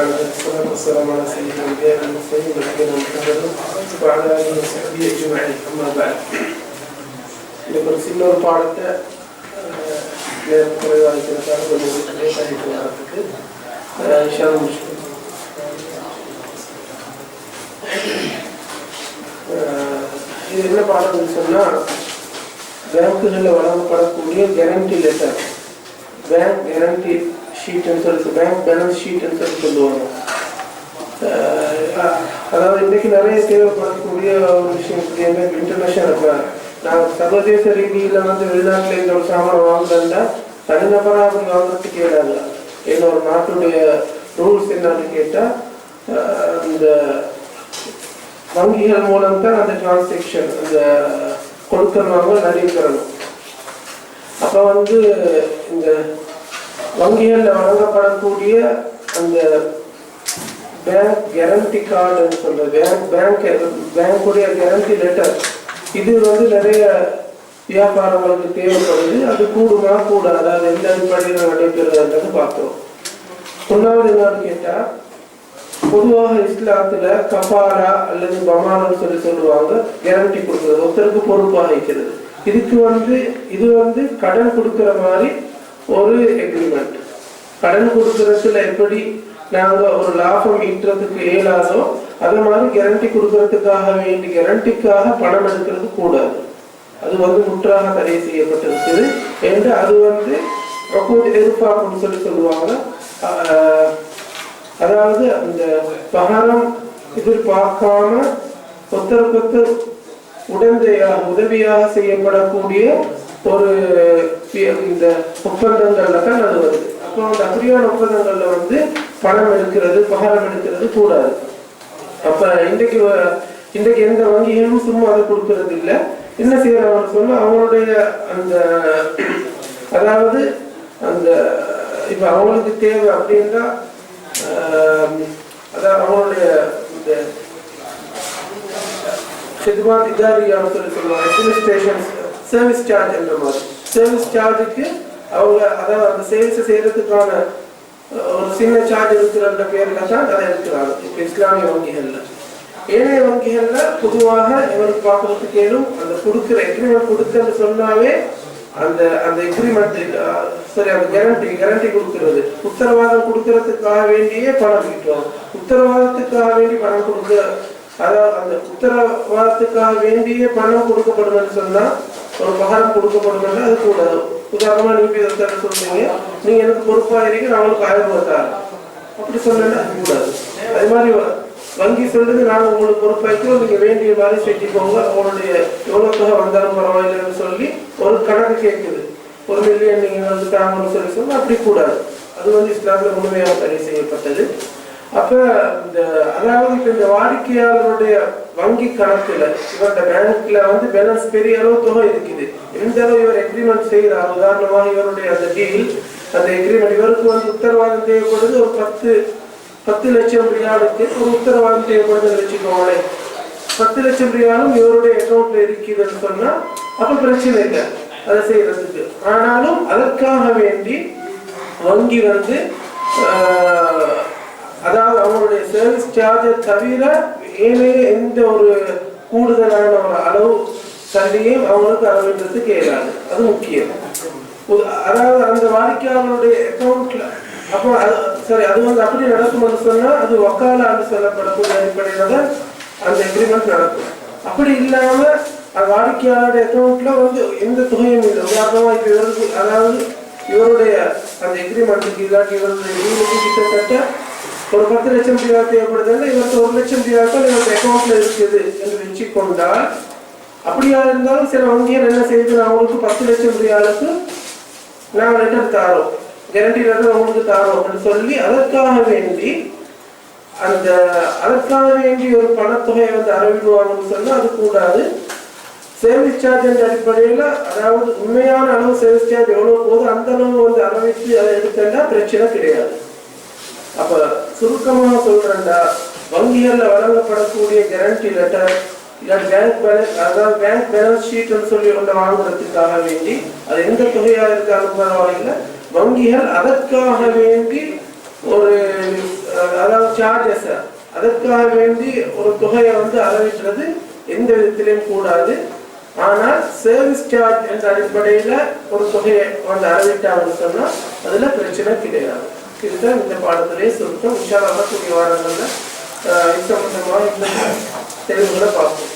العالمين والصلاة والسلام على سيد الأنبياء والمرسلين نبينا محمد وعلى آله وصحبه أجمعين أما بعد இன்னைக்கு ஒரு சின்ன ஒரு பாடத்தை அஹ், நேரம் குறைவாக இருக்கிறதால கொஞ்சம் லேட் ஆகிட்டு வரதுக்கு அஹ், இன்ஷா அல்லாஹ் முடிச்சுக்கணும். அஹ், இது என்ன பாடம்னு சொன்னால் பேங்க்குகளில் வழங்கப்படக்கூடிய guarantee letter bank guarantee sheet சொல்லி பேங்க் பேலன்ஸ் ஷீட்னு சொல்லி சொல்லுவாங்க. அதாவது இன்றைக்கு நிறைய தேவைப்படக்கூடிய ஒரு விஷயம் எப்படின்னா இன்டர்நேஷனல் இருக்கிறாங்க நான் சர்வதேச ரீதியில் வந்து வெளிநாட்டில் இந்த ஒரு சாமான் வாங்குறேன்னா தனிநபராக அப்படி வாங்குறதுக்கு கேட்டாங்க என்னோட ஒரு நாட்டுடைய ரூல்ஸ் என்னன்னு கேட்டால் இந்த வங்கிகள் மூலம் தான் அந்த டிரான்சாக்ஷன் அந்த கொடுக்கறவங்க நிறைய நடைபெறணும். அப்போ வந்து இந்த வங்கிகளில் வழங்கப்படக்கூடிய அந்த பேங்க் கேரண்டி கார்டுன்னு சொல்ற பேங்க் பேங்க் பேங்க்குடைய கேரண்டி லெட்டர் இது வந்து நிறைய வியாபாரங்களுக்கு தேவைப்படுது. அது கூடுமா கூடாது? அது எந்த அடிப்படையில் நடைபெறுதுன்றது பார்த்தோம் ஒன்றாவது என்னன்னு கேட்டால் பொதுவாக இஸ்லாத்துல கபாரா அல்லது பமானம் சொல்லி சொல்லுவாங்க கேரண்டி கொடுக்குறது. ஒருத்தருக்கு பொறுப்பாக இருக்கிறது இதுக்கு வந்து இது வந்து கடன் கொடுக்குற மாதிரி ஒரு எக்ரிமெண்ட் கடன் கொடுக்கறதுல எப்படி நாங்கள் ஒரு லாபம் ஈட்டுறதுக்கு இயலாதோ அதை மாதிரி கேரண்டி கொடுக்கறதுக்காக வேண்டி கேரண்டிக்காக பணம் எடுக்கிறது கூடாது. அது வந்து முற்றாக தடை செய்யப்பட்டிருக்குது என்று அது வந்து எதிர்பார்ப்புன்னு சொல்லி சொல்லுவாங்க. அதாவது அந்த பகரம் எதிர்பார்க்காம ஒத்தருக்கொத்தர் உடந்தையாக உதவியாக செய்யப்படக்கூடிய ஒரு இந்த ஒப்பந்தங்கள்ல தான் அது வருது. அப்போ அந்த அப்படியான ஒப்பந்தங்கள்ல வந்து பணம் எடுக்கிறது பகரம் எடுக்கிறது கூடாது. அப்ப இன்றைக்கு இன்றைக்கு எந்த வங்கிகளும் சும்மா அதை கொடுக்கறது இல்லை. என்ன செய்யறாங்கன்னு சொன்னா அவங்களுடைய அந்த அதாவது அந்த இப்ப அவங்களுக்கு தேவை அப்படின்னா ஆஹ், அதாவது அவங்களுடைய இந்த ஹித்மாத் இதாரியான்னு சொல்லி சொல்லுவாங்க அட்மினிஸ்ட்ரேஷன் சர்வீஸ் சார்ஜ் என்ற மாதிரி. சர்வீஸ் சார்ஜுக்கு அவங்க அதாவது அந்த சர்வீஸை செய்யறதுக்கான ஒரு சின்ன சார்ஜ் இருக்கிறன்ற பேர்ல தான் அதை இருக்கிறாங்க இப்போ இஸ்லாமிய வங்கிகள்ல. ஏனைய வங்கிகள்ல பொதுவாக இவருக்கு பார்க்கறதுக்கு ஏதும் அந்த கொடுக்குற எக்ரிமெண்ட் கொடுக்கன்னு சொன்னாவே அந்த அந்த எக்ரிமெண்ட் சரி அந்த கேரண்டி கேரண்டி கொடுக்கறது. உத்தரவாதம் கொடுக்கறதுக்காக வேண்டியே பணம் கிட்டுவாங்க உத்தரவாதத்துக்காக வேண்டி பணம் கொடுக்க அதாவது அந்த உத்தரவாதத்துக்காக வேண்டியே பணம் கொடுக்கப்படுதுன்னு சொன்னா ஒரு மகன் கொடுக்கப்படுதுன்னா அது கூடாது. உதாரணமா நீங்க இதை சொல்றீங்க. நீங்க எனக்கு பொறுப்பா இருக்கீங்க நான் உங்களுக்கு ஆயிரம் ரூபாய் அப்படி சொன்னா அது கூடாது. அது மாதிரி வங்கி சொல்றது நாங்க உங்களுக்கு பொறுப்பாய்க்கிறோம் நீங்க வேண்டிய மாதிரி செஞ்சுக்கோங்க. உங்களுடைய எவ்வளவு தொகை வந்தாலும் பரவாயில்லைன்னு சொல்லி ஒரு கணக்கு கேட்குது. ஒரு மில்லியன் நீங்க வந்து தாங்கன்னு சொல்லி சொன்னா அப்படி கூடாது. அது வந்து இஸ்லாமிய முழுமையாக தடை செய்யப்பட்டது. அப்ப இந்த அதாவது இப்ப இந்த வாடிக்கையாளருடைய வங்கி கணக்குல இவருடைய பேங்க்ல வந்து பேலன்ஸ் பெரிய அளவு தொகை இருக்குது. எந்த அளவு இவர் எக்ரிமெண்ட் செய்கிறார்? உதாரணமாக இவருடைய அந்த டீல் அந்த எக்ரிமெண்ட் இவருக்கு வந்து உத்தரவாதம் தேவைப்படுது ஒரு பத்து பத்து லட்சம் ரியாலுக்கு ஒரு உத்தரவாதம் தேவைப்படுதுன்னு வச்சுக்கோங்களேன். பத்து லட்சம் ரியாலும் இவருடைய அக்கௌண்ட்ல இருக்குதுன்னு சொன்னா அப்ப பிரச்சனை இல்லை. அதை செய்யறதுக்கு. ஆனாலும் அதற்காக வேண்டி வங்கி வந்து ஆஹ், அவங்களுடைய சார்ஜை தவிர ஏனைய எந்த ஒரு கூடுதலான ஒரு அளவு சண்டையும் அவங்களுக்கு அளவிடுறதுக்கு இயலாது அது முக்கியம். அதாவது அந்த வாடிக்கையாளருடைய அக்கௌண்ட்ல அப்போ அது சரி அது வந்து அப்படி நடக்கும்னு சொன்னா அது வக்காலான்னு சொல்லப்படக்கூடிய அடிப்படையில் தான் அந்த எக்ரிமெண்ட் நடக்கும். அப்படி இல்லாம அந்த வாடிக்கையாளருடைய அக்கௌண்ட்ல வந்து எந்த தொகையும் இல்லை. உதாரணமாக இப்போ இவருக்கு அதாவது இவருடைய அந்த எக்ரிமெண்ட்டுக்கு இல்லாட்டி இவருடைய டீலுக்கு கிட்டத்தட்ட ஒரு பத்து லட்சம் ரூபாய் தேவைப்படுதுன்னா இவருக்கு ஒரு லட்சம் ரூபாய் இவருக்கு அக்கௌண்ட்ல இருக்குது என்று வச்சுக்கொண்டால் அப்படியா இருந்தாலும் சில வங்கியர் என்ன செய்யுது நான் உங்களுக்கு பத்து லட்சம் ரூபாய்க்கு நான் லெட்டர் தாரோம். கேரண்டி லெட்டர் உங்களுக்கு தாரோம் அப்படின்னு சொல்லி அதற்காக வேண்டி அந்த அதற்காக வேண்டி ஒரு பணத்தொகையை வந்து அறிவிடுவாங்கன்னு சொன்னால் அது கூடாது. சர்வீஸ் சார்ஜ் என்ற அடிப்படையில் அதாவது உண்மையான அளவு சேவை சார்ஜ் எவ்வளோ போகுது அந்த அளவு வந்து அளவிட்டு அதை எடுத்தா பிரச்சனை கிடையாது. அப்ப சுருக்கமாக சொல்றேன்டா வங்கிகள்ல வழங்கப்படக்கூடிய கேரண்டி லெட்டர் இல்லாட்டி பேங்க் பேலன்ஸ் அதாவது பேங்க் பேலன்ஸ் ஷீட்னு சொல்லி ஒன்றை வாங்குறதுக்காக வேண்டி அது எந்த தொகையாக இருக்காலும் பரவாயில்லை. வங்கிகள் அதற்காக வேண்டி ஒரு அதாவது சார்ஜஸ் அதற்காக வேண்டி ஒரு தொகையை வந்து அளவிடுறது எந்த விதத்திலையும் கூடாது. ஆனால் சர்வீஸ் சார்ஜ் என்ற அடிப்படையில ஒரு தொகையை வந்து அளவிட்டாங்கன்னு சொன்னால் அதில் பிரச்சனை கிடையாது. இதுதான் இந்த பாடத்திலே சுருக்கம் உஷாராக கூடிய வாரங்களில் இந்த இது சம்பந்தமாக இந்த தெளிவுகளை பார்ப்போம்.